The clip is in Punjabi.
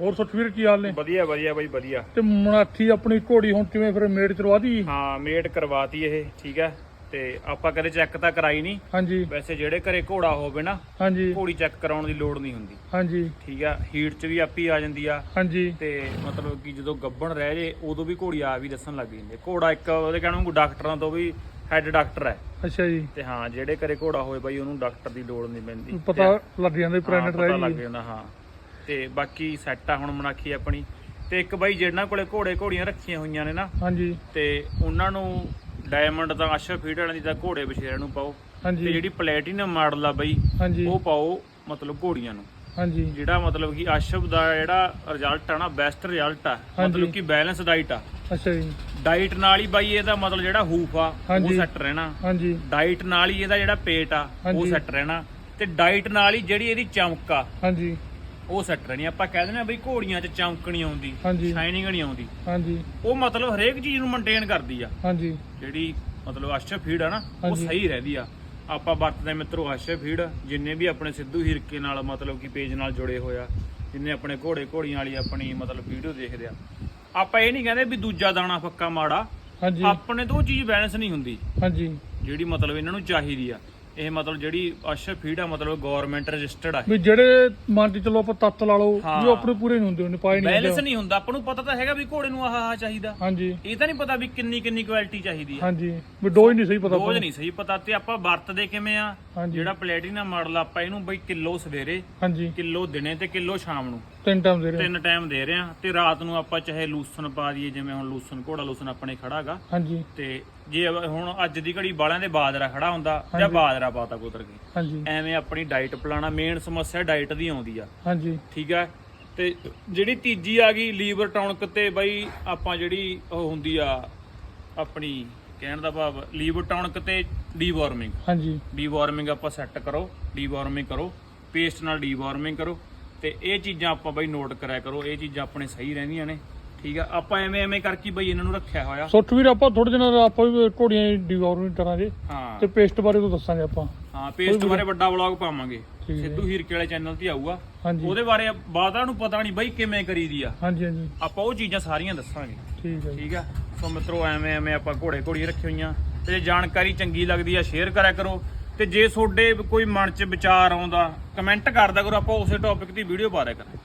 ਹੋਰ ਸੁਖਵੀਰ ਕੀ ਹਾਲ ਨੇ? ਵਧੀਆ ਵਧੀਆ ਬਾਈ ਵਧੀਆ। ਤੇ ਮਨਾਠੀ ਆਪਣੀ ਘੋੜੀ ਹੁਣ ਕਿਵੇਂ ਫਿਰ ਮੇੜ ਚਰਵਾਦੀ ਹਾਂ ਮੇਟ ਕਰਵਾਤੀ ਇਹ ਠੀਕ ਹੈ। ਤੇ ਆਪਾਂ ਕਦੇ ਚੈੱਕ ਤਾਂ ਕਰਾਈ ਨਹੀਂ। ਹਾਂਜੀ। ਵੈਸੇ ਜਿਹੜੇ ਘਰੇ ਘੋੜਾ ਹੋਵੇ ਨਾ ਹਾਂਜੀ। ਘੋੜੀ ਚੈੱਕ ਕਰਾਉਣ ਦੀ ਲੋੜ ਨਹੀਂ ਹੁੰਦੀ। ਹਾਂਜੀ। ਠੀਕ ਆ ਹੀਟ 'ਚ ਵੀ ਆਪੀ ਆ ਜਾਂਦੀ ਆ। ਹਾਂਜੀ। ਤੇ ਮਤਲਬ ਕਿ ਜਦੋਂ ਗੱਬਣ ਰਹਿ ਜੇ ਉਦੋਂ ਵੀ ਘੋੜੀ ਆ ਵੀ ਦੱਸਣ ਲੱਗ ਜਾਂਦੀ ਘੋੜਾ ਇੱਕ ਉਹਦੇ ਕਹਿਣ ਨੂੰ ਡਾਕਟਰਾਂ ਤੋਂ ਵੀ ਹੈੱਡ ਡਾਕਟਰ ਹੈ। ਅੱਛਾ ਜੀ। ਤੇ ਹਾਂ ਜਿਹੜੇ ਘਰੇ ਘੋੜਾ ਹੋਵੇ ਬਾਈ ਉਹਨੂੰ ਡਾਕਟਰ ਦੀ ਲੋੜ ਨਹੀਂ ਪੈਂਦੀ। ਪਤਾ ਲੱਗ ਜਾਂਦਾ ਪ੍ਰੈਗਨੈਂਟ ਪਤਾ ਲੱਗ ਰਹਿ ਜਾਂਦਾ ਹਾਂ। ਤੇ ਬਾਕੀ ਸੈੱਟ ਆ ਹੁਣ ਮਨਾਖੀ ਆਪਣੀ। ਤੇ ਇੱਕ ਬਾਈ ਜਿਹਨਾਂ ਕੋਲੇ ਘੋੜੇ ਘੋੜੀਆਂ ਰੱਖੀਆਂ ਹੋਈਆਂ ਨੇ ਨਾ ਹਾਂਜੀ। ਤੇ ਉਹਨਾਂ ਨੂੰ ਡਾਇਮੰਡ ਦਾ ਅਸ਼ਰ ਫੀਡ ਵਾਲਿਆਂ ਦੀ ਤਾਂ ਘੋੜੇ ਬਸ਼ੇਰਿਆਂ ਨੂੰ ਪਾਓ। ਤੇ ਜਿਹੜੀ ਪਲੈਟੀਨਮ ਮਾਡਲ ਆ ਬਈ ਹਾਂਜੀ। ਉਹ ਪਾਓ ਮਤਲਬ ਘੋੜੀਆਂ ਨੂੰ। ਹਾਂਜੀ। ਜਿਹੜਾ ਮਤਲਬ ਕਿ ਅਸ਼ਬ ਦਾ ਜਿਹੜਾ ਰਿਜ਼ਲਟ ਆ ਨਾ ਬੈਸਟ ਰਿਜ਼ਲਟ ਆ। ਮਤਲਬ ਕਿ ਬੈਲੈਂਸ ਡਾਈਟ ਆ। ਅੱਛਾ ਜੀ। ਡਾਈਟ ਨਾਲ ਹੀ ਬਾਈ ਇਹਦਾ ਮਤਲਬ ਜਿਹੜਾ ਹੂਫ ਆ ਉਹ। ਸੈੱਟ ਰਹਿਣਾ। ਹਾਂਜੀ। ਡਾਈਟ ਨਾਲ ਹੀ ਇਹਦਾ ਜਿਹੜਾ ਪੇਟ ਆ ਉਹ। ਸੈੱਟ ਰਹਿਣਾ। ਤੇ ਡਾਈਟ ਨਾਲ ਹੀ ਜਿਹੜੀ ਇਹਦੀ ਚਮਕ ਆ ਹਾਂਜੀ। ਉਹ ਸੈੱਟ ਰਹਿਣੀ ਆਪਾਂ ਕਹਿ ਦਿੰਦੇ ਆ ਬਈ ਘੋੜੀਆਂ 'ਚ ਚਮਕ ਨਹੀਂ ਆਉਂਦੀ ਹਾਂਜੀ। ਸ਼ਾਈਨਿੰਗ ਨਹੀਂ ਆਉਂਦੀ। ਹਾਂਜੀ। ਉਹ ਮਤਲਬ ਹਰੇਕ ਚੀਜ਼ ਨੂੰ ਮੇਨਟੇਨ ਕਰਦੀ ਆ। ਹਾਂਜੀ। ਜਿਹੜੀ ਮਤਲਬ ਆਸ਼ਰ ਫੀਡ ਆ ਨਾ ਉਹ ਹਾਂਜੀ। ਸਹੀ ਰਹਿੰਦੀ ਆ। ਆਪਾਂ ਵਰਤਦੇ ਮਿੱਤਰੋ ਆਸ਼ਰ ਫੀਡ ਜਿੰਨੇ ਵੀ ਆਪਣੇ ਸਿੱਧੂ ਹਿਰਕੇ ਨਾਲ ਮਤਲਬ ਕਿ ਪੇਜ ਨਾਲ ਜੁੜੇ ਹੋਇਆ ਜਿੰਨੇ ਆਪਣੇ ਘੋੜੇ ਘੋੜੀਆਂ ਵਾਲੀ ਆਪਣੀ ਮਤਲਬ ਵੀਡੀਓ ਦੇਖਦੇ ਆ। ਆਪਾਂ ਇਹ ਨਹੀਂ ਕਹਿੰਦੇ ਵੀ ਦੂਜਾ ਦਾਣਾ ਫੱਕਾ ਮਾੜਾ ਹਾਂਜੀ। ਆਪਣੇ ਤੋਂ ਉਹ ਚੀਜ਼ ਬੈਲੈਂਸ ਨਹੀਂ ਹੁੰਦੀ। ਹਾਂਜੀ। ਜਿਹੜੀ ਮਤਲਬ ਇਹਨਾਂ ਨੂੰ ਚਾਹੀਦੀ ਆ। ਇਹ ਮਤਲਬ ਜਿਹੜੀ ਆਸ਼ਰ ਫੀਡ ਆ ਮਤਲਬ ਗਵਰਨਮੈਂਟ ਰਜਿਸਟਰਡ ਆ। ਵੀ ਜਿਹੜੇ ਮੰਨ ਕੇ ਚਲੋ ਆਪਾਂ ਤੱਤ ਲਾ ਲਓ ਹਾਂ। ਵੀ ਉਹ ਆਪਣੇ ਪੂਰੇ ਨਹੀਂ ਹੁੰਦੇ ਉਹਨੇ ਪਾਏ ਨਹੀਂ ਬੈਲੈਂਸ ਹੁੰਦੇ। ਨਹੀਂ ਹੁੰਦਾ। ਆਪਾਂ ਨੂੰ ਪਤਾ ਤਾਂ ਹੈਗਾ ਵੀ ਘੋੜੇ ਨੂੰ ਆਹ ਆਹ ਚਾਹੀਦਾ। ਹਾਂਜੀ। ਇਹ ਤਾਂ ਨਹੀਂ ਪਤਾ ਵੀ ਕਿੰਨੀ ਕਿੰਨੀ ਕੁਆਲਿਟੀ ਚਾਹੀਦੀ ਆ। ਹਾਂਜੀ। ਵੀ ਡੋਜ਼ ਨਹੀਂ ਸਹੀ ਪਤਾ ਆਪਾਂ ਰੋਜ਼ ਨੂੰ। ਨਹੀਂ ਸਹੀ ਪਤਾ। ਤੇ ਆਪਾਂ ਵਰਤਦੇ ਕਿਵੇਂ ਆ? ਹਾਂਜੀ। ਜਿਹੜਾ ਪਲੈਟੀਨਮ ਮਾਡਲ ਆਪਾਂ ਇਹਨੂੰ ਬਈ ਕਿਲੋ ਸਵੇਰੇ ਹਾਂਜੀ। ਕਿਲੋ ਦਿਨੇ ਤੇ ਕਿਲੋ ਸ਼ਾਮ ਨੂੰ। ਤਿੰਨ ਟਾਈਮ ਦੇ ਰਹੇ ਤਿੰਨ ਟਾਈਮ ਦੇ ਰਹੇ ਆ ਤੇ ਰਾਤ ਨੂੰ ਆਪਾਂ ਚਾਹੇ ਲੂਸਨ ਪਾ ਦਈਏ ਜਿਵੇਂ ਹੁਣ ਲੂਸਨ ਘੋੜਾ ਲੂਸਨ ਆਪਣੇ ਖੜਾਗਾ ਹਾਂਜੀ। ਤੇ ਜੇ ਹੁਣ ਅੱਜ ਦੀ ਘੜੀ ਬਾਲਿਆਂ ਦੇ ਬਾਜਰਾ ਖੜਾ ਹੁੰਦਾ ਜਾਂ। ਬਾਜਰਾ ਪਾਤਾ ਕੁਤਰ ਕੇ। ਹਾਂਜੀ। ਐਵੇਂ ਆਪਣੀ ਡਾਈਟ ਪਲਾਣਾ ਮੇਨ ਸਮੱਸਿਆ ਡਾਈਟ ਦੀ ਆਉਂਦੀ ਆ। ਹਾਂਜੀ। ਠੀਕ ਹੈ ਤੇ ਜਿਹੜੀ ਤੀਜੀ ਆ ਗਈ ਲੀਵਰ ਟੌਨਕ ਤੇ ਬਈ ਆਪਾਂ ਜਿਹੜੀ ਉਹ ਹੁੰਦੀ ਆ ਆਪਣੀ ਕਹਿਣ ਦਾ ਭਾਵ ਲੀਵਰ ਟੌਨਕ ਤੇ ਡੀਵਾਰਮਿੰਗ ਹਾਂਜੀ। ਡੀਵਾਰਮਿੰਗ ਆਪਾਂ ਸੈੱਟ ਕਰੋ ਡੀਵਾਰਮਿੰਗ ਕਰੋ ਪੇਸਟ ਨਾਲ ਡੀਵਾਰਮਿੰਗ ਕਰੋ। ਤੇ ਇਹ ਚੀਜ਼ਾਂ ਆਪਾਂ ਬਈ ਨੋਟ ਕਰਿਆ ਕਰੋ ਇਹ ਚੀਜ਼ਾਂ ਆਪਣੇ ਸਹੀ ਰਹਿੰਦੀਆਂ ਨੇ ਠੀਕ ਆ? ਆਪਾਂ ਐਵੇਂ ਐਵੇਂ ਕਰਕੇ ਬਈ ਇਹਨਾਂ ਨੂੰ ਰੱਖਿਆ ਹੋਇਆ। ਸੁੱਠ ਵੀਰ ਆਪਾਂ ਥੋੜੇ ਦਿਨਾਂ ਦਾ ਆਪਾਂ ਵੀ ਘੋੜੀਆਂ ਡਿਵੋਰਮੈਂਟ ਕਰਾਂਗੇ ਹਾਂ। ਤੇ ਪੇਸਟ ਬਾਰੇ ਤੋਂ ਦੱਸਾਂਗੇ ਆਪਾਂ। ਹਾਂ ਪੇਸਟ ਬਾਰੇ ਵੱਡਾ ਵਲੌਗ ਪਾਵਾਂਗੇ। ਸਿੱਧੂ ਹੀਰਕੇ ਵਾਲੇ ਚੈਨਲ ਤੇ ਆਊਗਾ। ਉਹਦੇ ਬਾਰੇ ਬਾਤਾਂ ਨੂੰ ਪਤਾ ਨਹੀਂ ਬਈ ਕਿਵੇਂ ਕਰੀਦੀ ਆ। ਹਾਂਜੀ ਹਾਂਜੀ। ਆਪਾਂ ਉਹ ਚੀਜ਼ਾਂ ਸਾਰੀਆਂ ਦੱਸਾਂਗੇ। ਠੀਕ ਹੈ ਠੀਕ ਆ? ਸੋ ਮਿੱਤਰੋ ਐਵੇਂ ਐਵੇਂ ਆਪਾਂ ਘੋੜੇ ਘੋੜੀ ਰੱਖੇ ਹੋਈਆਂ। ਤੇ ਜੇ ਜਾਣਕਾਰੀ ਚੰਗੀ ਲੱਗਦੀ ਆ ਸ਼ੇਅਰ ਕਰਿਆ ਕਰੋ। ਤੇ ਜੇ ਤੁਹਾਡੇ ਕੋਈ ਮਨ 'ਚ ਵਿਚਾਰ ਆਉਂਦਾ ਕਮੈਂਟ ਕਰਦਾ ਕਰੋ, ਆਪਾਂ ਉਸੇ ਟੌਪਿਕ ਦੀ ਵੀਡੀਓ ਪਾ ਦਿਆ ਕਰਾਂਗੇ।